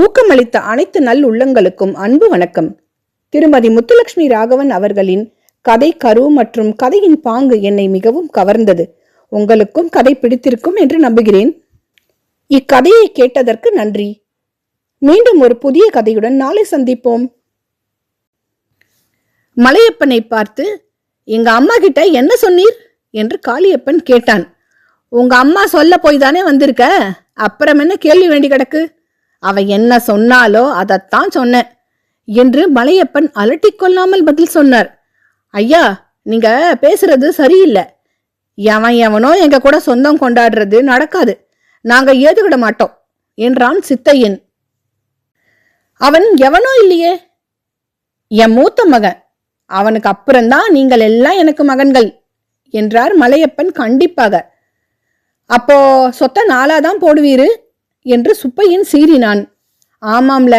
ஊக்கமளித்த அனைத்து நல் உள்ளங்களுக்கும் அன்பு வணக்கம். திருமதி முத்துலட்சுமி ராகவன் அவர்களின் கதை கரு மற்றும் கதையின் பாங்கு என்னை மிகவும் கவர்ந்தது. உங்களுக்கும் கதை பிடித்திருக்கும் என்று நம்புகிறேன். இக்கதையை கேட்டதற்கு நன்றி. மீண்டும் ஒரு புதிய கதையுடன் நாளை சந்திப்போம். மலையப்பனை பார்த்து எங்க அம்மா கிட்ட என்ன சொன்னீர்? என்று காளியப்பன் கேட்டான். உங்க அம்மா சொல்ல போய் தானே வந்திருக்க? அப்புறம் என்ன கேள்வி வேண்டி கிடக்கு? அவ என்ன சொன்னாலோ அதைத்தான் சொன்னேன் என்று மலையப்பன் அலட்டிக்கொள்ளாமல் பதில் சொன்னார். ஐயா நீங்க பேசுறது சரியில்லை. எவன் எவனோ எங்க கூட சொந்தம் கொண்டாடுறது நடக்காது. நாங்க ஏதுகிட மாட்டோம் என்றான் சித்தையன். அவன் எவனோ இல்லையே? என் மூத்த மகன். அவனுக்கு அப்புறம்தான் நீங்கள் எல்லாம் எனக்கு மகன்கள் என்றார் மலையப்பன் கண்டிப்பாக. அப்போ சொத்த நாளாதான் போடுவீரு? என்று சுப்பையன் சீறினான். ஆமாம்ல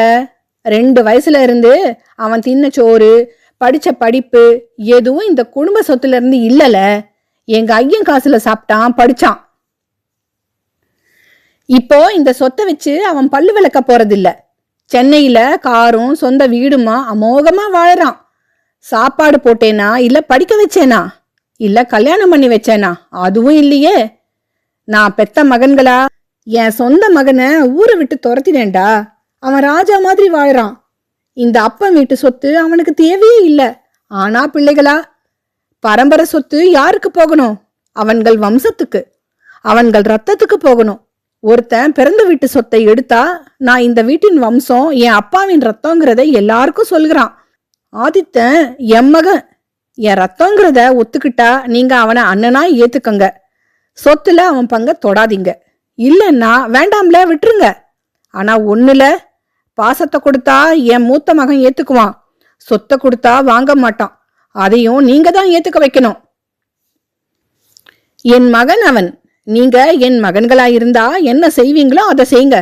ரெண்டு வயசுல இருந்து அவன் தின்ன சோறு படிச்ச படிப்பு எதுவும் இந்த குடும்ப சொத்துல இருந்து இல்லல. எங்க ஐயன் காசுல சாப்பிட்டான் படிச்சான். இப்போ இந்த சொத்தை வச்சு அவன் பல்லு விளக்க போறதில்ல. சென்னையில காரும் சொந்த வீடுமா அமோகமா வாழறான். சாப்பாடு போட்டேனா இல்ல படிக்க வச்சேனா இல்ல கல்யாணம் பண்ணி வச்சேனா அதுவும் இல்லையே. நான் பெத்த மகன்களா? என் சொந்த மகனை ஊரை விட்டு துரத்தினேன்டா. அவன் ராஜா மாதிரி வாழ்கிறான் இந்த அப்பன் வீட்டு சொத்து அவனுக்கு தேவையே இல்லை. ஆனா பிள்ளைகளா பரம்பரை சொத்து யாருக்கு போகணும்? அவன்கள் வம்சத்துக்கு. அவன்கள் ரத்தத்துக்கு போகணும். ஒருத்தன் பிறந்த வீட்டு சொத்தை எடுத்தா நான் இந்த வீட்டின் வம்சம் என் அப்பாவின் ரத்தங்கிறத எல்லாருக்கும் சொல்கிறான். ஆதித்தன் என் மகன் என் ரத்தங்கிறத ஒத்துக்கிட்டா நீங்க அவனை அண்ணனா ஏத்துக்கங்க. சொத்துல அவன் பங்க தொடாதீங்க. இல்லைன்னா வேண்டாம்ல விட்டுருங்க. ஆனா ஒண்ணுல பாசத்தை கொடுத்தா என் மூத்த மகன் ஏத்துக்குவான். சொத்தை கொடுத்தா வாங்க மாட்டான். அதையும் நீங்க தான் ஏத்துக்க வைக்கணும். என் மகன் அவன். நீங்க என் மகன்களா இருந்தா என்ன செய்வீங்களோ அதை செய்யுங்க.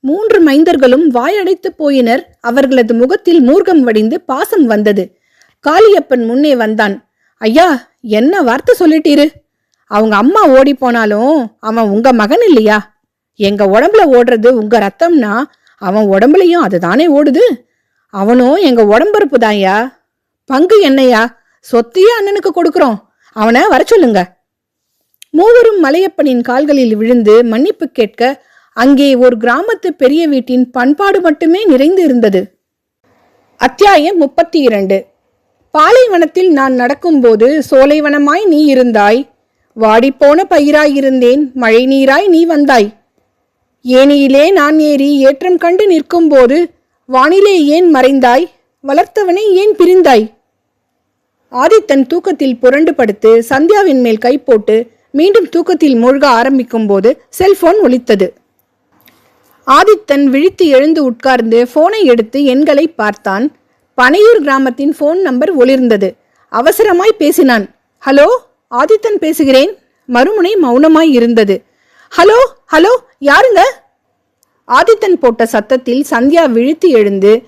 மூன்று மைந்தர்களும் வாயடைத்து போயினர். அவர்களது முகத்தில் மூர்க்கம் வடிந்து பாசம் வந்தது. காளியப்பன் முன்னே வந்தான். ஐயா என்ன வார்த்தை சொல்லிட்டீரு? அவங்க அம்மா ஓடி போனாலும் அவன் உங்க மகன் இல்லையா? எங்க உடம்புல ஓடுறது உங்க ரத்தம்னா அவன் உடம்புலையும் அதுதானே ஓடுது. அவனும் எங்க உடம்பருப்பு தான்யா பங்கு என்னையா? சொத்தையே அண்ணனுக்கு கொடுக்கறோம். அவனை வர சொல்லுங்க. மூவரும் மலையப்பனின் கால்களில் விழுந்து மன்னிப்பு கேட்க அங்கே ஒரு கிராமத்து பெரிய வீட்டின் பண்பாடு மட்டுமே நிறைந்து இருந்தது. அத்தியாயம் முப்பத்தி இரண்டு. பாலைவனத்தில் நான் நடக்கும்போது சோலைவனமாய் நீ இருந்தாய். வாடிப்போன பயிராயிருந்தேன். மழை நீராய் நீ வந்தாய். ஏனியிலே நான் ஏறி ஏற்றம் கண்டு நிற்கும்போது வானிலே ஏன் மறைந்தாய்? வளர்த்தவனை ஏன் பிரிந்தாய்? ஆதித்தன் தூக்கத்தில் புரண்டு படுத்து சந்தியாவின் மேல் கை போட்டு மீண்டும் தூக்கத்தில் மூழ்க ஆரம்பிக்கும் போது செல்போன் ஒலித்தது. ஆதித்தன் விழித்து எழுந்து உட்கார்ந்து போனை எடுத்து எண்களை பார்த்தான். பனையூர் கிராமத்தின் போன் நம்பர் ஒளிர்ந்தது. அவசரமாய் பேசினான். ஹலோ? ஆதித்தன் பேசுகிறேன். மறுமுனை மௌனமாய் இருந்தது. ஹலோ ஹலோ யாருங்க? ஆதித்தன் போட்ட சத்தத்தில் சந்தியா விழித்து எழுந்து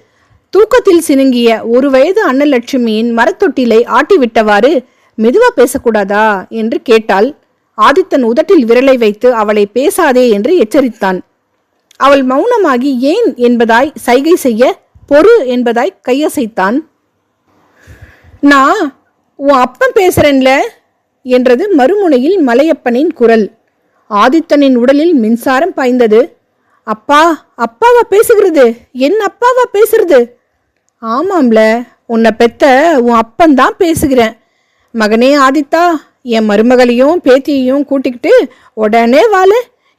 தூக்கத்தில் சினுங்கிய ஒரு வயது அன்னலட்சுமியின் மரத்தொட்டிலை ஆட்டிவிட்டவாறு மெதுவா பேசக்கூடாதா? என்று கேட்டாள். ஆதித்தன் உதட்டில் விரலை வைத்து அவளை பேசாதே என்று எச்சரித்தான். அவள் மௌனமாகி ஏன்? என்பதாய் சைகை செய்ய பொறு என்பதாய் கையசைத்தான். நான் உன் அப்பன் பேசுறேன்ல. என்றது மறுமுனையில் மலையப்பனின் குரல். ஆதித்தனின் உடலில் மின்சாரம் பாய்ந்தது. அப்பா அப்பாவா பேசுகிறது? என் அப்பாவா பேசுறது? ஆமாம்ல உன்னை பெத்த உன் அப்பந்தான் பேசுகிறேன். மகனே ஆதித்தா என் மருமகளையும் பேத்தியையும் கூட்டிக்கிட்டு உடனே வாழ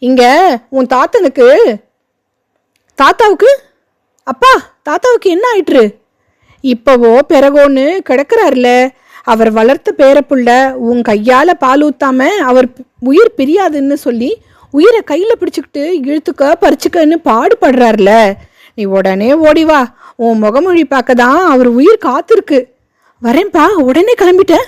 இங்க உன் தாத்தனுக்கு. தாத்தாவுக்கு? அப்பா தாத்தாவுக்கு என்ன ஆயிற்று? இப்போவோ பிறகோன்னு கிடக்கிறார்ல அவர் வளர்த்த பேரப்புள்ள உன் கையால் பால் ஊற்றாம அவர் உயிர் பிரியாதுன்னு சொல்லி உயிரை கையில் பிடிச்சிக்கிட்டு இழுத்துக்க பறிச்சுக்கன்னு பாடுபடுறார்ல. நீ உடனே ஓடி வா. உன் முகமொழி பார்க்க தான் அவர் உயிர் காத்திருக்கு. வரேன்ப்பா உடனே கிளம்பிட்டேன்.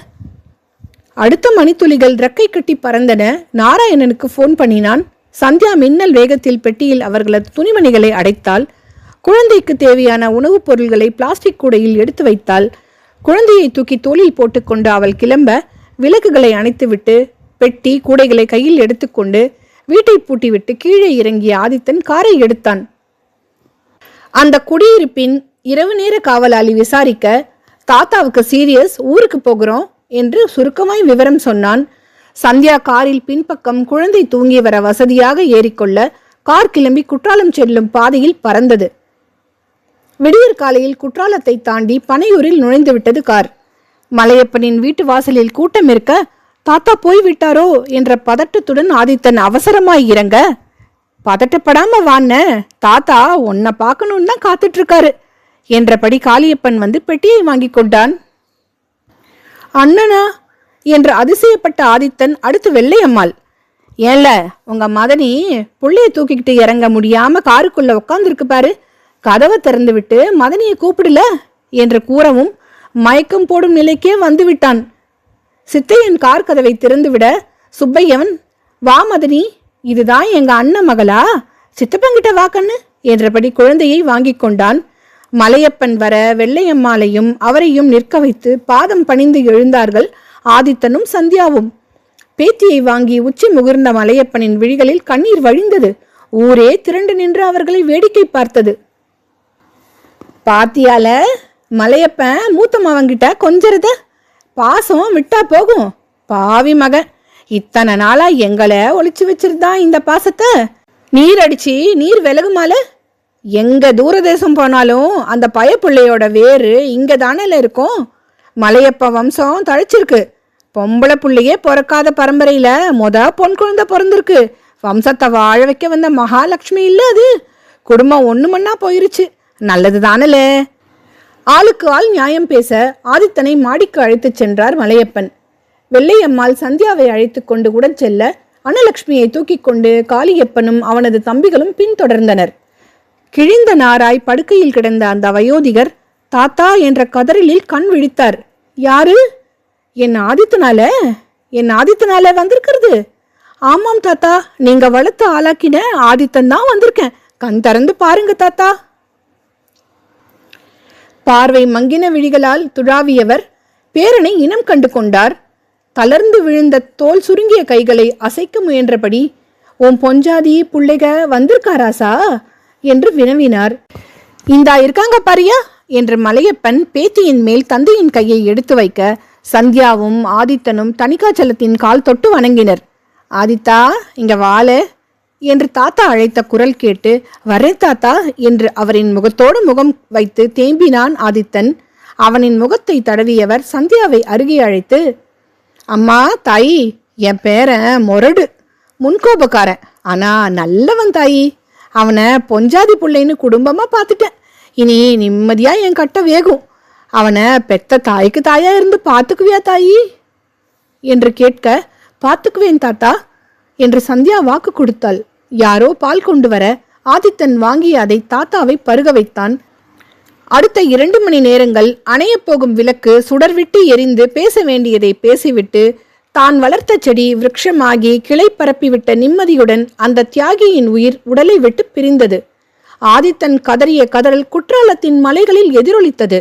அடுத்த மணித்துளிகள் ரெக்கை கட்டி பறந்தன. நாராயணனுக்கு ஃபோன் பண்ணினான். சந்தியா மின்னல் வேகத்தில் பெட்டியில் அவர்களது துணிமணிகளை அடைத்தாள். குழந்தைக்கு தேவையான உணவுப் பொருள்களை பிளாஸ்டிக் கூடையில் எடுத்து வைத்தாள். குழந்தையை தூக்கி தோளில் போட்டுக்கொண்டு அவள் கிளம்ப விளக்குகளை அணைத்துவிட்டு பெட்டி கூடைகளை கையில் எடுத்துக்கொண்டு வீட்டை பூட்டிவிட்டு கீழே இறங்கிய ஆதித்தன் காரை எடுத்தான். அந்த குடியிருப்பின் இரவு நேர காவலாளி விசாரிக்க தாத்தாவுக்கு சீரியஸ்? ஊருக்கு போகிறோம்? என்று சுருக்கமாய் விவரம் சொன்னான். சந்தியா காரில் பின்பக்கம் குழந்தை தூங்கி வர வசதியாக ஏறிக்கொள்ள கார் கிளம்பி குற்றாலம் செல்லும் பாதையில் பறந்தது. விடியற் காலையில் குற்றாலத்தை தாண்டி பனையூரில் நுழைந்து விட்டது கார். மலையப்பனின் வீட்டு வாசலில் கூட்டம் இருக்க தாத்தா போய் விட்டாரோ என்ற பதட்டத்துடன் ஆதித்தன் அவசரமாய் இறங்க பதட்டப்படாம வாண்ண தாத்தா உன்னை பார்க்கணும்னு தான் காத்துட்டு இருக்காரு என்றபடி காளியப்பன் வந்து பெட்டியை வாங்கி கொண்டான். அண்ணனா? என்று அதிசயப்பட்ட ஆதித்தன் அடுத்து வெள்ளையம்மாள் ஏன்ல உங்க மதனி புள்ளைய தூக்கிக்கிட்டு இறங்க முடியாம காருக்குள்ள உட்காந்துருக்கு பாரு கதவை திறந்துவிட்டு மதனியை கூப்பிடல? என்று கூறவும் மயக்கம் போடும் நிலைக்கே வந்துவிட்டான். சித்தையன் கார் கதவை திறந்துவிட சுப்பையவன் வா மதனி இதுதான் எங்க அண்ணன் மகளா? சித்தப்பங்கிட்ட வா கண்ணு என்றபடி குழந்தையை வாங்கிக் கொண்டான். மலையப்பன் வர வெள்ளையம்மாளையும் அவரையும் நிற்க வைத்து பாதம் பணிந்து எழுந்தார்கள் ஆதித்தனும் சந்தியாவும். பேத்தியை வாங்கி உச்சி முகிர்ந்த மலையப்பனின் விழிகளில் கண்ணீர் வழிந்தது. ஊரே திரண்டு நின்று அவர்களை வேடிக்கை பார்த்தது. பாத்தியால மலையப்பன் மூத்த மவங்கிட்ட கொஞ்சிருத. பாசம் விட்டா போகும். பாவி மகன் இத்தனை நாளா எங்களை ஒழிச்சு வச்சிருந்தான் இந்த பாசத்தை? நீர் அடிச்சு நீர் விலகுமால? எங்க தூரதேசம் போனாலும் அந்த பயப்புள்ளையோட வேறு இங்க தானே இருக்கும். மலையப்ப வம்சம் தழைச்சிருக்கு. பொம்பளை புள்ளையே பிறக்காத பரம்பரையில மொத பொன் குழந்தை பிறந்திருக்கு. வம்சத்தை வாழ வைக்க வந்த மகாலட்சுமி இல்ல அது. குடும்பம் ஒண்ணு மண்ணா போயிருச்சு. நல்லது தானலே ஆளுக்கு ஆள் நியாயம் பேச ஆதித்தனை மாடிக்கு அழைத்துச் சென்றார் மலையப்பன். வெள்ளையம்மாள் சந்தியாவை அழைத்து கொண்டு உடன் செல்ல அனலட்சுமியை தூக்கிக் கொண்டு காளியப்பனும் அவனது தம்பிகளும் பின்தொடர்ந்தனர். கிழிந்த நாராய் படுக்கையில் கிடந்த அந்த வயோதிகர் தாத்தா என்ற கதறலில் கண் விழித்தார். யாரு? என் ஆதித்தனால? என் ஆதித்தனால வந்திருக்கிறது? ஆமாம் தாத்தா நீங்க வளர்த்து ஆளாக்கின ஆதித்தன் தான் வந்திருக்கேன். கண் திறந்து பாருங்க தாத்தா. பார்வை மங்கின விழிகளால் துழாவியவர் பேரனை இனம் கண்டு கொண்டார். தளர்ந்து விழுந்த தோல் சுருங்கிய கைகளை அசைக்க முயன்றபடி உன் பொஞ்சாதி புள்ளைக வந்திருக்காராசா என்று வினவினார். இந்தா இருக்காங்க பாரியா என்று மலையப்பன் பேத்தியின் மேல் தந்தையின் கையை எடுத்து வைக்க சந்தியாவும் ஆதித்தனும் தணிகாச்சலத்தின் கால் தொட்டு வணங்கினர். ஆதித்தா இங்க வாழ. என்று தாத்தா அழைத்த குரல் கேட்டு வரே தாத்தா என்று அவரின் முகத்தோடு முகம் வைத்து தேம்பினான் ஆதித்தன். அவனின் முகத்தை தடவியவர் சந்தியாவை அருகே அழைத்து அம்மா தாயி என் பேரன் மொரடு முன்கோபக்காரன். ஆனா நல்லவன் தாயி. அவனை பொஞ்சாதி பிள்ளைன்னு குடும்பமா பார்த்துட்டேன் இனி நிம்மதியா என் கட்ட வேகும். அவனை பெத்த தாய்க்கு தாயா இருந்து பார்த்துக்குவியா தாயி? என்று கேட்க பார்த்துக்குவேன் தாத்தா என்று சந்தியா வாக்கு கொடுத்தாள். யாரோ பால் கொண்டு வர ஆதித்தன் வாங்கி அதை தாத்தாவை பருக வைத்தான். அடுத்த இரண்டு மணி நேரங்கள் அணையப் போகும் விளக்கு சுடர்விட்டு எரிந்து பேச வேண்டியதை பேசிவிட்டு தான் வளர்த்த செடி விருட்சமாகி கிளை பரப்பிவிட்ட நிம்மதியுடன் அந்த தியாகியின் உயிர் உடலை விட்டு பிரிந்தது. ஆதித்தன் கதறிய கதறல் குற்றாலத்தின் மலைகளில் எதிரொலித்தது.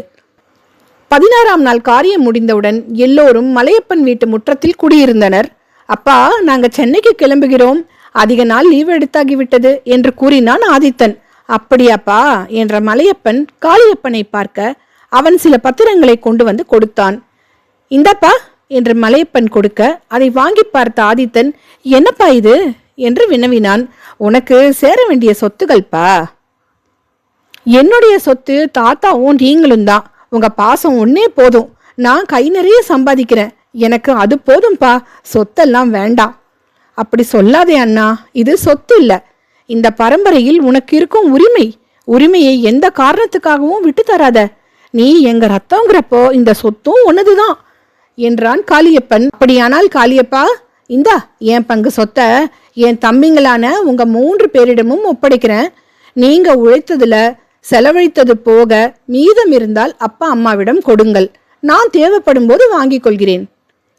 பதினாறாம் நாள் காரியம் முடிந்தவுடன் எல்லோரும் மலையப்பன் வீட்டு முற்றத்தில் குடியிருந்தனர். அப்பா நாங்க சென்னைக்கு கிளம்புகிறோம். அதிக நாள் லீவு எடுத்தாகிவிட்டது என்று கூறினான் ஆதித்தன். அப்படியாப்பா என்ற மலையப்பன் காளியப்பனை பார்க்க அவன் சில பத்திரங்களை கொண்டு வந்து கொடுத்தான். இந்தப்பா என்று மலையப்பன் கொடுக்க அதை வாங்கி பார்த்த ஆதித்தன் என்னப்பா இது? என்று வினவினான். உனக்கு சேர வேண்டிய சொத்துகள்ப்பா என்னுடைய சொத்து தாத்தாவும் நீங்களும் தான். உங்க பாசம் ஒன்னே போதும். நான் கை நிறைய சம்பாதிக்கிறேன். எனக்கு அது போதும்பா. சொத்தெல்லாம் வேண்டாம். அப்படி சொல்லாதே அண்ணா இது சொத்து இல்லை. இந்த பரம்பரையில் உனக்கு இருக்கும் உரிமை உரிமையை எந்த காரணத்துக்காகவும் விட்டு தராத. நீ எங்க ரத்தங்கிறப்போ இந்த சொத்தும் உனதுதான் என்றான் காளியப்பன். அப்படியானால் காளியப்பா இந்தா என் பங்கு சொத்தை என் தம்பிங்களான உங்க மூன்று பேரிடமும் ஒப்படைக்கிறேன். நீங்க உழைத்ததுல செலவழித்தது போக மீதம் இருந்தால் அப்பா அம்மாவிடம் கொடுங்கள். நான் தேவைப்படும் போது வாங்கிக் கொள்கிறேன்.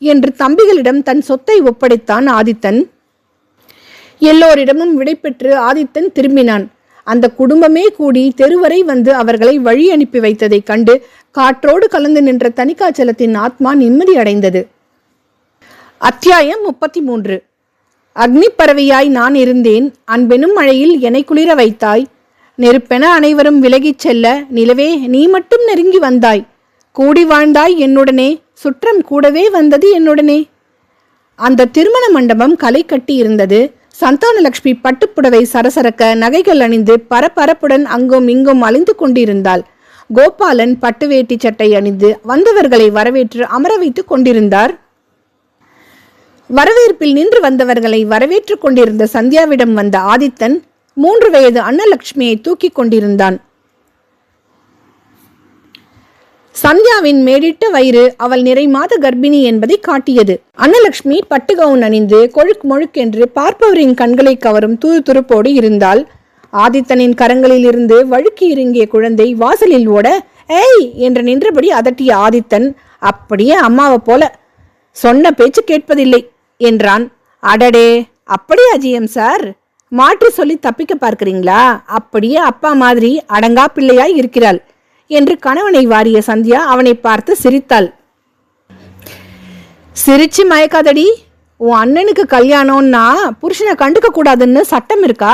என்று தம்பிகளிடம் தன் சொத்தை ஒப்படைத்தான் ஆதித்தன். எல்லோரிடமும் விடைபெற்று ஆதித்தன் திரும்பினான். அந்த குடும்பமே கூடி தெருவரை வந்து அவர்களை வழி அனுப்பி வைத்ததைக் கண்டு காற்றோடு கலந்து நின்ற தனிக்காச்சலத்தின் ஆத்மா நிம்மதி அடைந்தது. அத்தியாயம் முப்பத்தி மூன்று அக்னி பறவையாய் நான் இருந்தேன். அன்பெனும் மழையில் என்னை குளிர வைத்தாய். நெருப்பென அனைவரும் விலகிச் செல்ல நிலவே நீ மட்டும் நெருங்கி வந்தாய். கூடி வாழ்ந்தாய் என்னுடனே. சுற்றம் கூடவே வந்தது என்னுடனே. அந்த திருமண மண்டபம் களை கட்டி இருந்தது சந்தானலட்சுமி பட்டுப்புடவை சரசரக்க நகைகள் அணிந்து பரபரப்புடன் அங்கும் இங்கும் அலைந்து கொண்டிருந்தாள். கோபாலன் பட்டு வேட்டி சட்டை அணிந்து வந்தவர்களை வரவேற்று அமர வைத்துக் கொண்டிருந்தார். வரவேற்பில் நின்று வந்தவர்களை வரவேற்றுக் கொண்டிருந்த சந்தியாவிடம் வந்த ஆதித்தன் மூன்று வயது அன்னலட்சுமியை தூக்கிக் கொண்டிருந்தான். சந்தியாவின் மேடிட்ட வயிறு அவள் நிறை மாத கர்ப்பிணி என்பதை காட்டியது. அன்னலட்சுமி பட்டு கவுன் அணிந்து கொழுக் மொழுக்கென்று பார்ப்பவரின் கண்களை கவரும் துரு துருப்போடு இருந்தாள். ஆதித்தனின் கரங்களில் இருந்து வழுக்கி இறங்கிய குழந்தை வாசலில் ஓட ஏய்! என்று நின்றபடி அதட்டிய ஆதித்தன் அப்படியே அம்மாவை போல. சொன்ன பேச்சு கேட்பதில்லை என்றான். அடடே! அப்படியா ஜிஎம் சார்? மாற்றி சொல்லி தப்பிக்க பார்க்கிறீங்களா? அப்படியே அப்பா மாதிரி அடங்கா பிள்ளையாய் இருக்கிறாள். என்று கணவனை வாரிய சந்தியா அவனை பார்த்து சிரித்தாள். சிரிச்சு மயக்காதடி உன் அண்ணனுக்கு கல்யாணம்னா புருஷனை கண்டுக்க கூடாதுன்னு சட்டம் இருக்கா?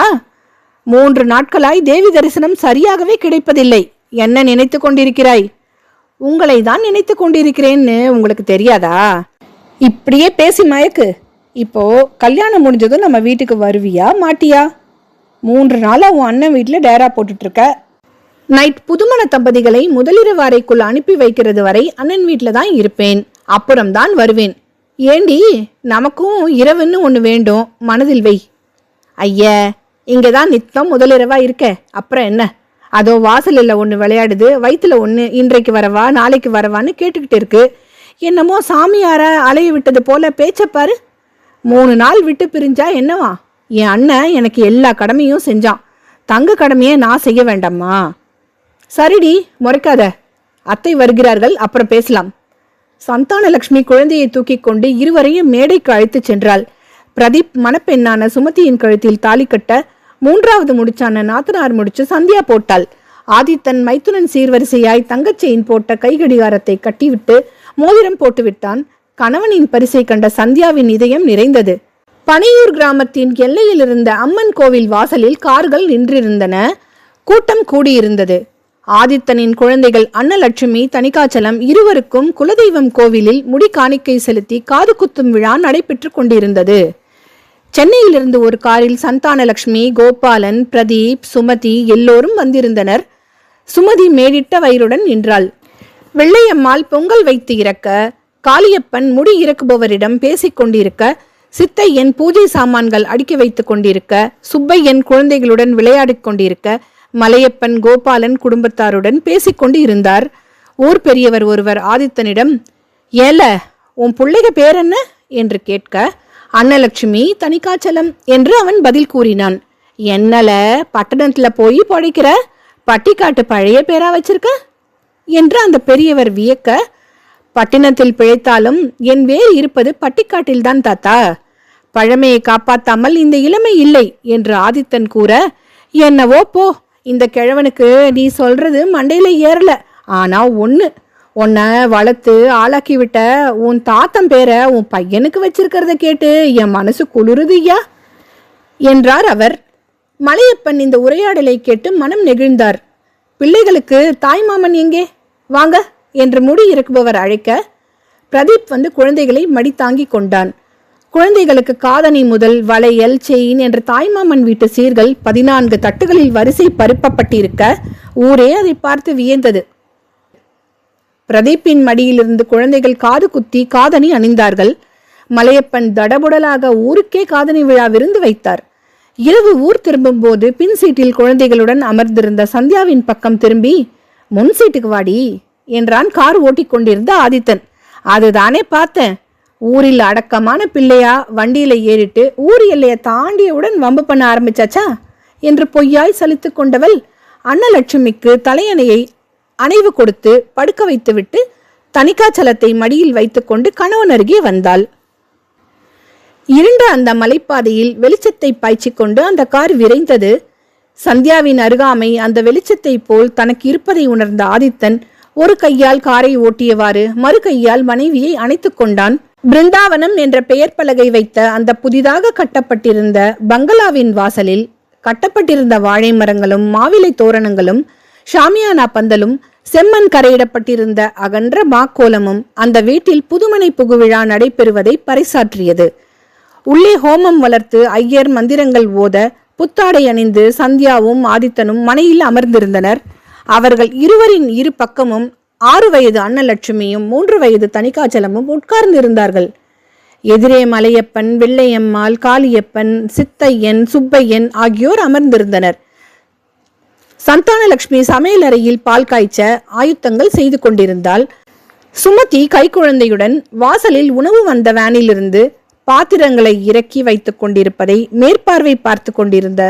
மூன்று நாட்களாய் தேவி தரிசனம் சரியாகவே கிடைப்பதில்லை. என்ன நினைத்து கொண்டிருக்கிறாய்? உங்களை தான் நினைத்து கொண்டிருக்கிறேன்னு உங்களுக்கு தெரியாதா? இப்படியே பேசி மயக்கு. இப்போ கல்யாணம் முடிஞ்சதும் நம்ம வீட்டுக்கு வருவியா மாட்டியா? மூன்று நாளாக உன் அண்ணன் வீட்டில் டேரா போட்டுட்ருக்க நைட் புதுமண தம்பதிகளை முதலிரவு அறைக்குள் அனுப்பி வைக்கிறது வரை அண்ணன் வீட்டில் தான் இருப்பேன். அப்புறம் தான் வருவேன். ஏண்டி நமக்கும் இரவுன்னு ஒன்று வேண்டும். மனதில் வை. ஐய இங்கே தான் நித்தம் முதலிரவா இருக்க. அப்புறம் என்ன? அதோ வாசலில் ஒன்று விளையாடுது. வயிற்றுல ஒன்று இன்றைக்கு வரவா நாளைக்கு வரவான்னு கேட்டுக்கிட்டு இருக்கு. என்னமோ சாமியார அலைய விட்டது போல பேச்சப்பாரு மூணு நாள் விட்டு பிரிஞ்சா என்னவா? என் அண்ணன் எனக்கு எல்லா கடமையும் செஞ்சான். தங்க கடமையை நான் செய்ய வேண்டாமா சரிடி முறைக்காத. அத்தை வருகிறார்கள் அப்புறம் பேசலாம். சந்தானலட்சுமி குழந்தையை தூக்கிக் கொண்டு இருவரையும் மேடைக்கு அழைத்துச் சென்றாள். பிரதீப் மணப்பெண்ணான சுமதியின் கழுத்தில் தாலி கட்ட மூன்றாவது முடிச்சான நாத்தனார் முடிச்சு சந்தியா போட்டாள். ஆதித்தன் மைத்துனன் சீர்வரிசையாய் தங்கச்செயின் போட்ட கைகடிகாரத்தை கட்டிவிட்டு மோதிரம் போட்டுவிட்டான். கணவனின் பரிசை கண்ட சந்தியாவின் இதயம் நிறைந்தது. பனையூர் கிராமத்தின் எல்லையில் இருந்த அம்மன் கோவில் வாசலில் கார்கள் நின்றிருந்தன. கூட்டம் கூடியிருந்தது. ஆதித்தனின் குழந்தைகள் அன்னலட்சுமி தணிகாச்சலம் இருவருக்கும் குலதெய்வம் கோவிலில் முடி காணிக்கை செலுத்தி காது குத்தும் விழா நடைபெற்று கொண்டிருந்தது. சென்னையிலிருந்து ஒரு காரில் சந்தானலட்சுமி கோபாலன் பிரதீப் சுமதி எல்லோரும் வந்திருந்தனர். சுமதி மேடிட்ட வயிறுடன் நின்றாள். வெள்ளையம்மாள் பொங்கல் வைத்து இறக்க. காளியப்பன் முடி இறக்குபவரிடம் பேசிக் கொண்டிருக்க. சித்தையன் பூஜை சாமான்கள் அடுக்கி வைத்துக் கொண்டிருக்க. சுப்பையன் குழந்தைகளுடன் விளையாடிக் கொண்டிருக்க. மலையப்பன் கோபாலன் குடும்பத்தாருடன் பேசிக்கொண்டு இருந்தார். ஊர் பெரியவர் ஒருவர் ஆதித்தனிடம் ஏல உன் பிள்ளைக பேர் என்ன என்று கேட்க அன்னலட்சுமி தனிக்காச்சலம் என்று அவன் பதில் கூறினான். என்னல பட்டணத்துல போய் பழைக்கிற பட்டிக்காட்டு பழைய பேரா வச்சிருக்க? என்று அந்த பெரியவர் வியக்க பட்டினத்தில் பிழைத்தாலும் என் வேர் இருப்பது பட்டிக்காட்டில்தான் தாத்தா. பழமையை காப்பாத்தாமல் இந்த இளமை இல்லை என்று ஆதித்தன் கூற என்னவோ போ இந்த கிழவனுக்கு நீ சொல்றது மண்டையில் ஏறல. ஆனா ஒன்று உன்னை வளர்த்து ஆளாக்கி விட்ட உன் தாத்தன் பேரை உன் பையனுக்கு வச்சிருக்கிறத கேட்டு என் மனசு குளிருதுயா என்றார் அவர். மலையப்பன் இந்த உரையாடலை கேட்டு மனம் நெகிழ்ந்தார். பிள்ளைகளுக்கு தாய்மாமன் எங்கே? வாங்க என்று முடி இறக்குபவர் அழைக்க பிரதீப் வந்து குழந்தைகளை மடி தாங்கிக் கொண்டான். குழந்தைகளுக்கு காதணி முதல் வளையல் செயின் என்ற தாய்மாமன் வீட்டு சீர்கள் பதினான்கு தட்டுகளில் வரிசை பருப்பப்பட்டிருக்க ஊரே அதை பார்த்து வியந்தது. பிரதீப்பின் மடியிலிருந்து குழந்தைகள் காது குத்தி காதணி அணிந்தார்கள். மலையப்பன் தடபுடலாக ஊருக்கே காதணி விழா விருந்து வைத்தார். இரவு ஊர் திரும்பும் போது பின் சீட்டில் குழந்தைகளுடன் அமர்ந்திருந்த சந்தியாவின் பக்கம் திரும்பி முன் சீட்டுக்கு வாடி என்றான் கார் ஓட்டிக் கொண்டிருந்த ஆதித்தன். அதுதானே பார்த்தேன். ஊரில் அடக்கமான பிள்ளையா வண்டியில் ஏறிட்டு ஊர் எல்லையை தாண்டியவுடன் வம்பு பண்ண ஆரம்பிச்சாச்சா? என்று பொய்யாய் சலித்து கொண்டவள் அன்னலட்சுமிக்கு தலையணையை அணைவு கொடுத்து படுக்க வைத்துவிட்டு தணிக்காச்சலத்தை மடியில் வைத்துக்கொண்டு கணவன் அருகே வந்தாள். இருண்ட அந்த மலைப்பாதையில் வெளிச்சத்தை பாய்ச்சிக்கொண்டு அந்த கார் விரைந்தது. சந்தியாவின் அருகாமை அந்த வெளிச்சத்தை போல் தனக்கு இருப்பதை உணர்ந்த ஆதித்தன் ஒரு கையால் காரை ஓட்டியவாறு மறு கையால் மனைவியை அணைத்து கொண்டான். பிருந்தாவனம் என்ற பெயர் பலகை வைத்த அந்த புதிதாக கட்டப்பட்டிருந்த பங்களாவின் வாசலில் கட்டப்பட்டிருந்த வாழை மரங்களும் மாவிலை தோரணங்களும் ஷாமியானா பந்தலும் செம்மண் கரையிடப்பட்டிருந்த அகன்ற மாக்கோலமும் அந்த வீட்டில் புதுமனை புகுவிழா நடைபெறுவதை பறைசாற்றியது. உள்ளே ஹோமம் வளர்த்து ஐயர் மந்திரங்கள் ஓத புத்தாடை அணிந்து சந்தியாவும் ஆதித்தனும் மனையில் அமர்ந்திருந்தனர். அவர்கள் இருவரின் இரு பக்கமும் ஆறு வயது அன்னலட்சுமியும் மூன்று வயது தணிகாச்சலமும் உட்கார்ந்திருந்தார்கள். எதிரே மலையப்பன் வெள்ளையம்மாள் காளியப்பன் சித்தையன் சுப்பையன் ஆகியோர் அமர்ந்திருந்தனர். சந்தானலட்சுமி சமையலறையில் பால் காய்ச்ச ஆயுத்தங்கள் செய்து கொண்டிருந்தால் சுமதி கைக்குழந்தையுடன் வாசலில் உணவு வந்த வேனிலிருந்து பாத்திரங்களை இறக்கி வைத்துக் கொண்டிருப்பதை மேற்பார்வை பார்த்து கொண்டிருந்த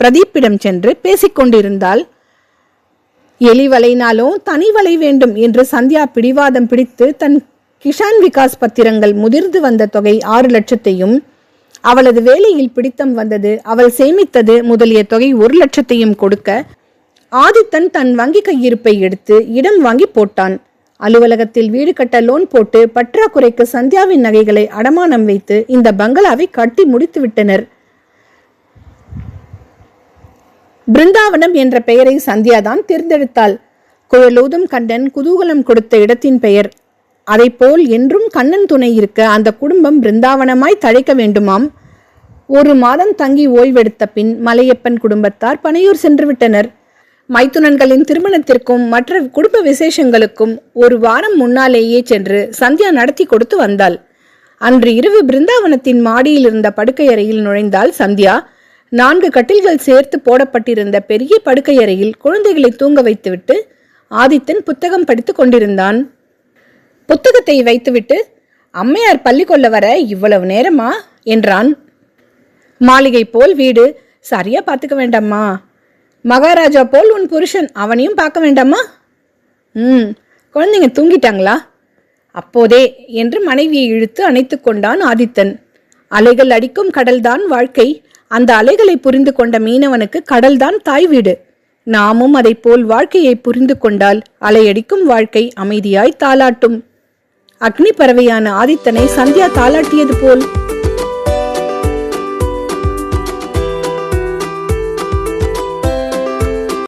பிரதீப்பிடம் சென்று பேசிக்கொண்டிருந்தால் எலி வலைனாலும் தனி வலை வேண்டும் என்று சந்தியா பிடிவாதம் பிடித்து தன் கிஷான் விகாஸ் பத்திரங்கள் முதிர்ந்து வந்த தொகை ஆறு லட்சத்தையும் அவளது வேலையில் பிடித்தம் வந்தது அவள் சேமித்தது முதலிய தொகை ஒரு லட்சத்தையும் கொடுக்க ஆதித்தன் தன் வங்கி கையிருப்பை எடுத்து இடம் வாங்கி போட்டான். அலுவலகத்தில் வீடு கட்ட லோன் போட்டு பற்றாக்குறைக்கு சந்தியாவின் நகைகளை அடமானம் வைத்து இந்த பங்களாவை கட்டி முடித்து விட்டனர். பிருந்தாவனம் என்ற பெயரை சந்தியாதான் தேர்ந்தெடுத்தாள். குழலூதும் கண்டன் குதூகலம் கொடுத்த இடத்தின் பெயர். அதைப்போல் என்றும் கண்ணன் துணை இருக்க அந்த குடும்பம் பிருந்தாவனமாய் தழைக்க வேண்டுமாம். ஒரு மாதம் தங்கி ஓய்வெடுத்த பின் மலையப்பன் குடும்பத்தார் பனையூர் சென்று விட்டனர். மைத்துனன்களின் திருமணத்திற்கும் மற்ற குடும்ப விசேஷங்களுக்கும் ஒரு வாரம் முன்னாலேயே சென்று சந்தியா நடத்தி கொடுத்து வந்தாள். அன்று இரவு பிருந்தாவனத்தின் மாடியில் இருந்த படுக்கையறையில் நுழைந்தாள் சந்தியா. நான்கு கட்டில்கள் சேர்த்து போடப்பட்டிருந்த பெரிய படுக்கையறையில் குழந்தைகளை தூங்க வைத்துவிட்டு ஆதித்தன் புத்தகம் படித்துக் கொண்டிருந்தான். புத்தகத்தை வைத்துவிட்டு அம்மையார் பள்ளி கொள்ள வர இவ்வளவு நேரமா? என்றான். மாளிகை போல் வீடு. சரியா பார்த்துக்க வேண்டாமா மகாராஜா போல் உன் புருஷன் அவனையும் பார்க்க வேண்டாமா? ம். குழந்தைங்க தூங்கிட்டாங்களா? அப்போதே என்று மனைவியை இழுத்து அணைத்து கொண்டான் ஆதித்தன். அலைகள் அடிக்கும் கடல்தான் வாழ்க்கை. அந்த அலைகளை புரிந்து கொண்ட மீனவனுக்கு கடல்தான் தாய் வீடு. நாமும் அதைப்போல் வாழ்க்கையை புரிந்து கொண்டால் அலையடிக்கும் வாழ்க்கை அமைதியாய் தாளாட்டும். அக்னி பறவையான ஆதித்தனை சந்தியா தாளாட்டியது போல்